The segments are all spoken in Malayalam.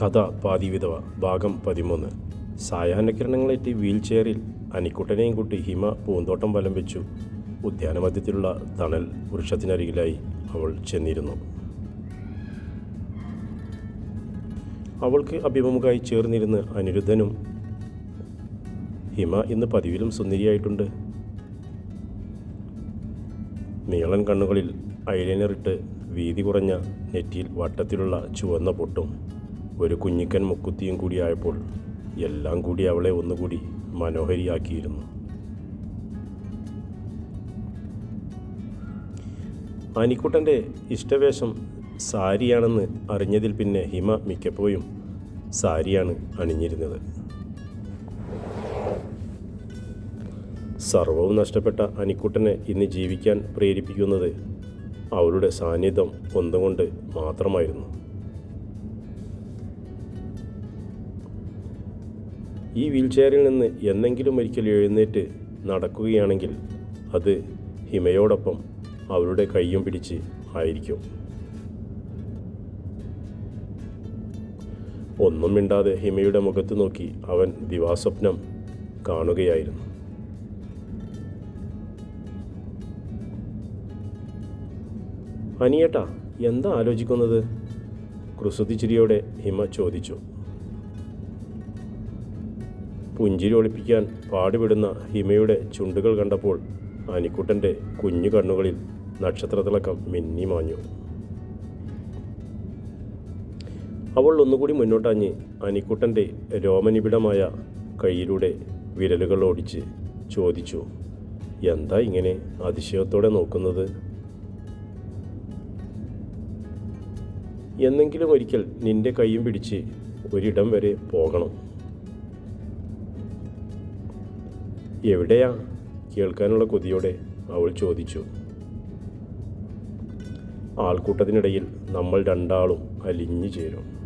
കഥ പാതിവിധവ. ഭാഗം പതിമൂന്ന്. സായാഹ്നകിരണങ്ങളേറ്റ് വീൽ ചെയറിൽ അനിക്കുട്ടനെയും കൂട്ടി ഹിമ പൂന്തോട്ടം വലം വെച്ചു. ഉദ്യാനമധ്യത്തിലുള്ള തണൽ വൃക്ഷത്തിനരികിലായി അവൾ ചെന്നിരുന്നു. അവൾക്ക് അഭിമുഖമായി ചേർന്നിരുന്ന് അനിരുദ്ധനും ഹിമ ഇന്ന് പതിവിലും സുന്ദരിയായിട്ടുണ്ട്. നീളൻ കണ്ണുകളിൽ ഐലൈനറിട്ട് വീതി കുറഞ്ഞ നെറ്റിയിൽ വട്ടത്തിലുള്ള ചുവന്ന പൊട്ടും ഒരു കുഞ്ഞിക്കൻ മുക്കുത്തിയും കൂടിയായപ്പോൾ എല്ലാം കൂടി അവളെ ഒന്നുകൂടി മനോഹരിയാക്കിയിരുന്നു. അനിക്കുട്ടന്റെ ഇഷ്ടവേഷം സാരിയാണെന്ന് അറിഞ്ഞതിൽ പിന്നെ ഹിമ മിക്കപ്പോഴും സാരിയാണ് അണിഞ്ഞിരുന്നത്. സർവവും നഷ്ടപ്പെട്ട അനിക്കുട്ടനെ ഇന്ന് ജീവിക്കാൻ പ്രേരിപ്പിക്കുന്നത് അവളുടെ സാന്നിധ്യം ഒന്നുകൊണ്ട് മാത്രമായിരുന്നു. ഈ വീൽചെയറിൽ നിന്ന് എന്നെങ്കിലും ഒരിക്കൽ എഴുന്നേറ്റ് നടക്കുകയാണെങ്കിൽ അത് ഹിമയോടൊപ്പം അവരുടെ കയ്യും പിടിച്ച് ആയിരിക്കും. ഒന്നും മിണ്ടാതെ ഹിമയുടെ മുഖത്ത് നോക്കി അവൻ ദിവാസ്വപ്നം കാണുകയായിരുന്നു. അനിയേട്ടാ എന്താ ആലോചിക്കുന്നത്? കുസൃതി ഹിമ ചോദിച്ചു. പുഞ്ചിരി ഒളിപ്പിക്കാൻ പാടുപെടുന്ന ഹിമയുടെ ചുണ്ടുകൾ കണ്ടപ്പോൾ അനിക്കുട്ടന്റെ കുഞ്ഞു കണ്ണുകളിൽ നക്ഷത്രത്തിളക്കം മിന്നി മാഞ്ഞു. അവൾ ഒന്നുകൂടി മുന്നോട്ടാഞ്ഞ് അനിക്കുട്ടന്റെ രോമനിബിഡമായ കൈയിലൂടെ വിരലുകൾ ഓടിച്ച് ചോദിച്ചു എന്താ ഇങ്ങനെ അതിശയത്തോടെ നോക്കുന്നത്? എന്നെങ്കിലും ഒരിക്കൽ നിന്റെ കൈയും പിടിച്ച് ഒരിടം വരെ പോകണം. എവിടെയാ? കേൾക്കാനുള്ള കൊതിയോടെ അവൾ ചോദിച്ചു. ആൾക്കൂട്ടത്തിനിടയിൽ നമ്മൾ രണ്ടാളും അലിഞ്ഞു ചേരും.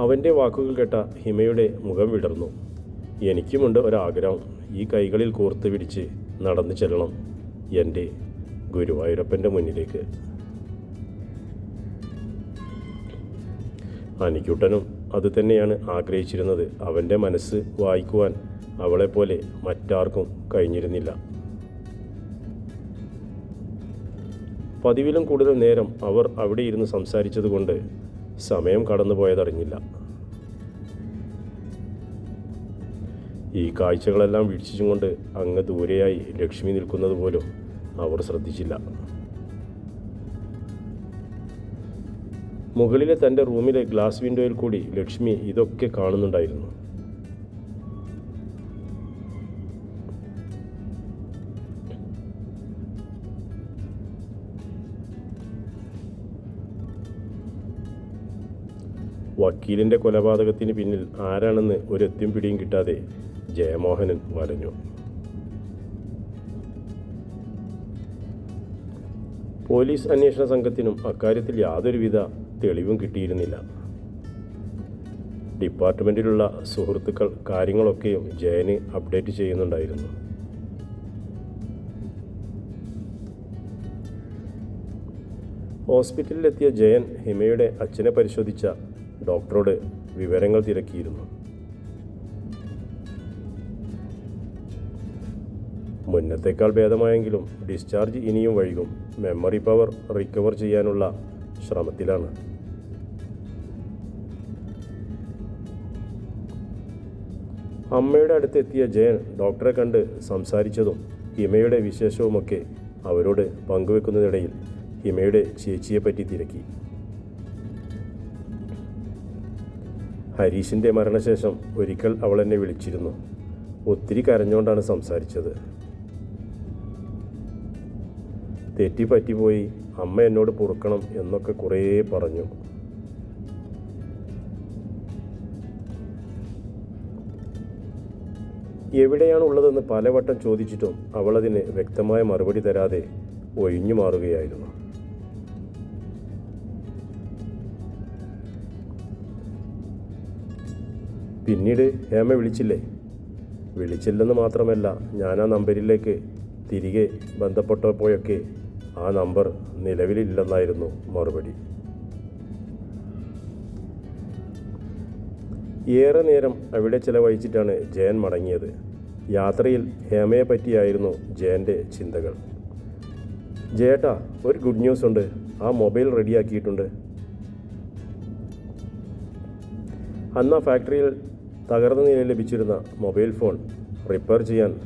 അവന്റെ വാക്കുകൾ കേട്ട ഹിമയുടെ മുഖം വിടർന്നു. എനിക്കുമുണ്ട് ഒരാഗ്രഹം. ഈ കൈകളിൽ കോർത്ത് പിടിച്ച് നടന്നു ചെല്ലണം എന്റെ ഗുരുവായൂരപ്പന്റെ മുന്നിലേക്ക്. അനിക്കുട്ടനും അത് തന്നെയാണ് ആഗ്രഹിച്ചിരുന്നത്. അവന്റെ മനസ്സ് വായിക്കുവാൻ അവളെപ്പോലെ മറ്റാർക്കും കഴിഞ്ഞിരുന്നില്ല. പതിവിലും കൂടുതൽ നേരം അവർ അവിടെ ഇരുന്ന് സംസാരിച്ചതുകൊണ്ട് സമയം കടന്നുപോയതറിഞ്ഞില്ല. ഈ കാഴ്ചകളെല്ലാം വീക്ഷിച്ചും കൊണ്ട് അങ്ങ് ദൂരെയായി ലക്ഷ്മി നിൽക്കുന്നത് പോലും അവർ ശ്രദ്ധിച്ചില്ല. മുകളിലെ തന്റെ റൂമിലെ ഗ്ലാസ് വിൻഡോയിൽ കൂടി ലക്ഷ്മി ഇതൊക്കെ കാണുന്നുണ്ടായിരുന്നു. വക്കീലിന്റെ കൊലപാതകത്തിന് പിന്നിൽ ആരാണെന്ന് ഒരെത്തും പിടിയും കിട്ടാതെ ജയമോഹനൻ വലഞ്ഞു. പോലീസ് അന്വേഷണ സംഘത്തിനും അക്കാര്യത്തിൽ യാതൊരുവിധ തെളിവും കിട്ടിയിരുന്നില്ല. ഡിപ്പാർട്ട്മെന്റിലുള്ള സുഹൃത്തുക്കൾ കാര്യങ്ങളൊക്കെയും ജയന് അപ്ഡേറ്റ് ചെയ്യുന്നുണ്ടായിരുന്നു. ഹോസ്പിറ്റലിലെത്തിയ ജയൻ ഹിമയുടെ അച്ഛനെ പരിശോധിച്ച ഡോക്ടറോട് വിവരങ്ങൾ തിരക്കിയിരുന്നു. മുന്നത്തേക്കാൾ ഭേദമായെങ്കിലും ഡിസ്ചാർജ് ഇനിയും വൈകും. മെമ്മറി പവർ റിക്കവർ ചെയ്യാനുള്ള ശ്രമത്തിലാണ്. അമ്മയുടെ അടുത്തെത്തിയ ജയൻ ഡോക്ടറെ കണ്ട് സംസാരിച്ചതും ഹിമയുടെ വിശേഷവുമൊക്കെ അവരോട് പങ്കുവെക്കുന്നതിനിടയിൽ ഹിമയുടെ ചേച്ചിയെപ്പറ്റി തിരക്കി. ഹരീഷിന്റെ മരണശേഷം ഒരിക്കൽ അവൾ എന്നെ വിളിച്ചിരുന്നു. ഒത്തിരി കരഞ്ഞുകൊണ്ടാണ് സംസാരിച്ചത്. തെറ്റിപ്പറ്റിപ്പോയി അമ്മ എന്നോട് പൊറുക്കണം എന്നൊക്കെ കുറേ പറഞ്ഞു. എവിടെയാണ് ഉള്ളതെന്ന് പലവട്ടം ചോദിച്ചിട്ടും അവളതിന് വ്യക്തമായ മറുപടി തരാതെ ഒഴിഞ്ഞു മാറുകയായിരുന്നു. പിന്നീട് ഹേമ വിളിച്ചില്ലേ? വിളിച്ചില്ലെന്ന് മാത്രമല്ല ഞാൻ ആ നമ്പരിലേക്ക് തിരികെ ബന്ധപ്പെട്ടപ്പോഴൊക്കെ ആ നമ്പർ നിലവിലില്ലെന്നായിരുന്നു മറുപടി. ഏറെ നേരം അവിടെ ചിലവഴിച്ചിട്ടാണ് ജയൻ മടങ്ങിയത്. യാത്രയിൽ ഹേമയെ പറ്റിയായിരുന്നു ജയന്റെ ചിന്തകൾ. ജേട്ടാ ഒരു ഗുഡ് ന്യൂസ് ഉണ്ട്. ആ മൊബൈൽ റെഡിയാക്കിയിട്ടുണ്ട്. അന്ന് ആ ഫാക്ടറിയിൽ തകർന്ന നിലയിൽ ലഭിച്ചിരുന്ന മൊബൈൽ ഫോൺ റിപ്പയർ ചെയ്യാൻ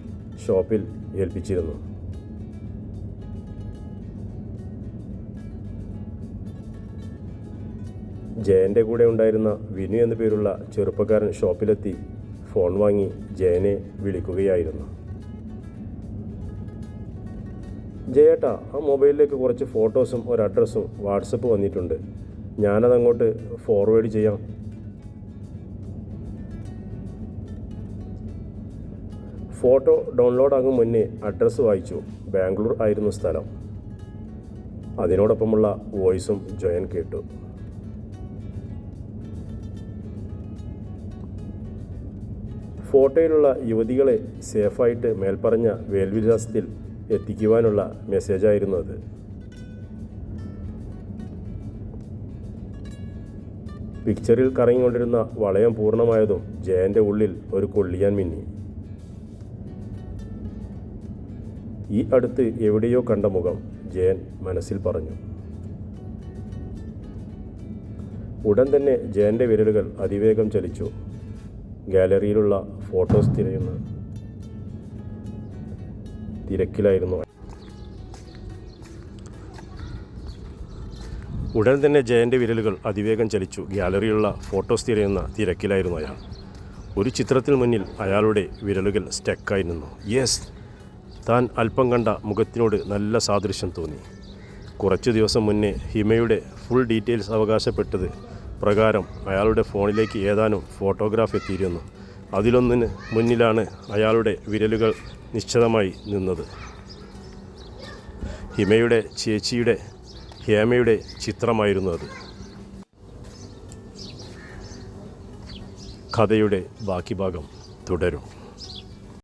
ഷോപ്പിൽ ഏൽപ്പിച്ചിരുന്നു. ജയന്റെ കൂടെ ഉണ്ടായിരുന്ന വിനു എന്ന പേരുള്ള ചെറുപ്പക്കാരൻ ഷോപ്പിലെത്തി ഫോൺ വാങ്ങി ജയനെ വിളിക്കുകയായിരുന്നു. ജയേട്ടാ ആ മൊബൈലിലേക്ക് കുറച്ച് ഫോട്ടോസും ഒരു അഡ്രസ്സും വാട്സപ്പ് വന്നിട്ടുണ്ട്. ഞാനതങ്ങോട്ട് ഫോർവേഡ് ചെയ്യാം. ഫോട്ടോ ഡൗൺലോഡ് ആകും മുന്നേ അഡ്രസ്സ് വായിച്ചു. ബാംഗ്ലൂർ ആയിരുന്നു സ്ഥലം. അതിനോടൊപ്പമുള്ള വോയിസും ജോയൻ കേട്ടു. ഫോട്ടോയിലുള്ള യുവതികളെ സേഫായിട്ട് മേൽപ്പറഞ്ഞ വേൽവിലാസത്തിൽ എത്തിക്കുവാനുള്ള മെസ്സേജായിരുന്നു അത്. പിക്ചറിൽ കറങ്ങിക്കൊണ്ടിരുന്ന വളയം പൂർണമായതും ജയന്റെ ഉള്ളിൽ ഒരു കൊള്ളിയാൻ മിന്നി. ഈ അടുത്ത് എവിടെയോ കണ്ട മുഖം ജയൻ മനസ്സിൽ പറഞ്ഞു. ഉടൻ തന്നെ ജയന്റെ വിരലുകൾ അതിവേഗം ചലിച്ചു. ഗാലറിയിലുള്ള ഫോട്ടോസ് തിരയുന്ന തിരക്കിലായിരുന്നു. ഉടൻ തന്നെ ജയന്റെ വിരലുകൾ അതിവേഗം ചലിച്ചു. ഗ്യാലറിയുള്ള ഫോട്ടോസ് തിരയുന്ന തിരക്കിലായിരുന്നു അയാൾ. ഒരു ചിത്രത്തിന് മുന്നിൽ അയാളുടെ വിരലുകൾ സ്റ്റക്കായി നിന്നു. യെസ് താൻ അല്പം കണ്ട മുഖത്തിനോട് നല്ല സാദൃശ്യം തോന്നി. കുറച്ച് ദിവസം മുന്നേ ഹിമയുടെ ഫുൾ ഡീറ്റെയിൽസ് അവകാശപ്പെട്ടത് പ്രകാരം അയാളുടെ ഫോണിലേക്ക് ഏതാനും ഫോട്ടോഗ്രാഫ് എത്തിയിരുന്നു. അതിലൊന്നിന് മുന്നിലാണ് അയാളുടെ വിരലുകൾ നിശ്ചിതമായി നിന്നത്. ഹിമയുടെ ചേച്ചിയുടെ ഹേമയുടെ ചിത്രമായിരുന്നു അത്. കഥയുടെ ബാക്കി ഭാഗം തുടരും.